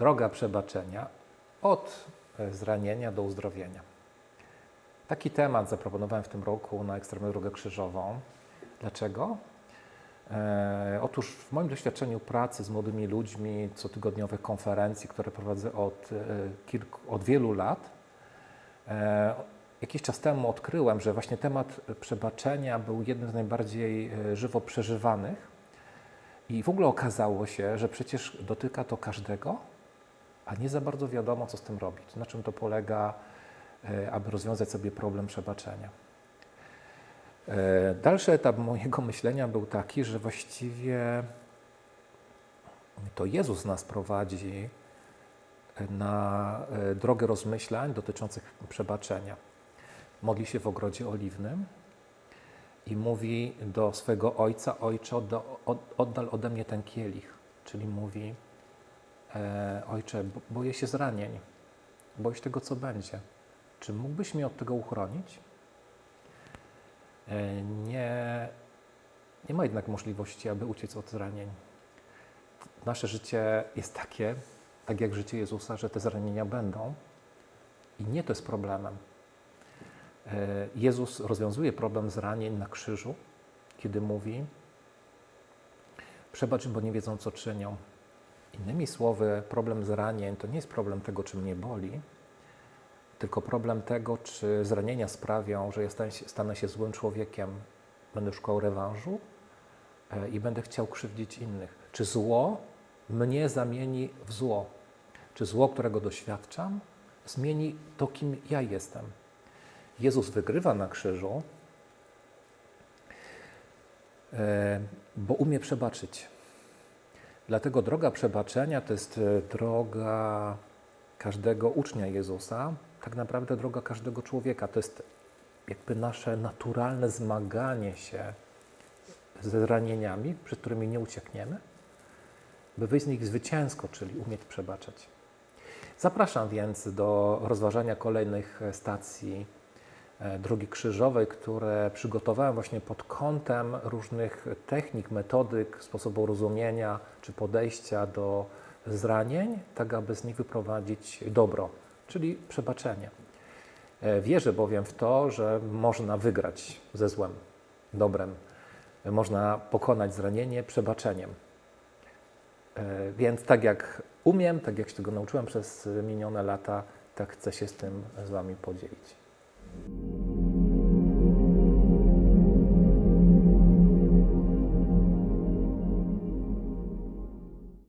Droga przebaczenia od e, zranienia do uzdrowienia. Taki temat zaproponowałem w tym roku na Ekstremalną Drogę Krzyżową. Dlaczego? E, otóż w moim doświadczeniu pracy z młodymi ludźmi, cotygodniowych konferencji, które prowadzę od, e, kilku, od wielu lat, e, jakiś czas temu odkryłem, że właśnie temat przebaczenia był jednym z najbardziej e, żywo przeżywanych. I w ogóle okazało się, że przecież dotyka to każdego, a nie za bardzo wiadomo, co z tym robić. Na czym to polega, e, aby rozwiązać sobie problem przebaczenia. E, Dalszy etap mojego myślenia był taki, że właściwie to Jezus nas prowadzi na e, drogę rozmyślań dotyczących przebaczenia. Modli się w ogrodzie oliwnym i mówi do swego ojca: Ojcze, odda- od- oddal ode mnie ten kielich. Czyli mówi: Ojcze, bo- boję się zranień, boję się tego, co będzie. Czy mógłbyś mnie od tego uchronić? E, Nie, nie ma jednak możliwości, aby uciec od zranień. Nasze życie jest takie, tak jak życie Jezusa, że te zranienia będą i nie to jest problemem. E, Jezus rozwiązuje problem zranień na krzyżu, kiedy mówi: Przebacz, bo nie wiedzą, co czynią. Innymi słowy, problem zranień to nie jest problem tego, czy mnie boli, tylko problem tego, czy zranienia sprawią, że ja stanę się, stanę się złym człowiekiem, będę szukał rewanżu e, i będę chciał krzywdzić innych. Czy zło mnie zamieni w zło? Czy zło, którego doświadczam, zmieni to, kim ja jestem? Jezus wygrywa na krzyżu, e, bo umie przebaczyć. Dlatego droga przebaczenia to jest e, droga każdego ucznia Jezusa, tak naprawdę droga każdego człowieka. To jest jakby nasze naturalne zmaganie się ze zranieniami, przed którymi nie uciekniemy, by wyjść z nich zwycięsko, czyli umieć przebaczać. Zapraszam więc do rozważania kolejnych e, stacji Drogi Krzyżowej, które przygotowałem właśnie pod kątem różnych technik, metodyk, sposobu rozumienia czy podejścia do zranień, tak aby z nich wyprowadzić dobro, czyli przebaczenie. E, Wierzę bowiem w to, że można wygrać ze złem, dobrem. E, Można pokonać zranienie przebaczeniem. E, Więc tak jak umiem, tak jak się tego nauczyłem przez minione lata, tak chcę się z tym z Wami podzielić.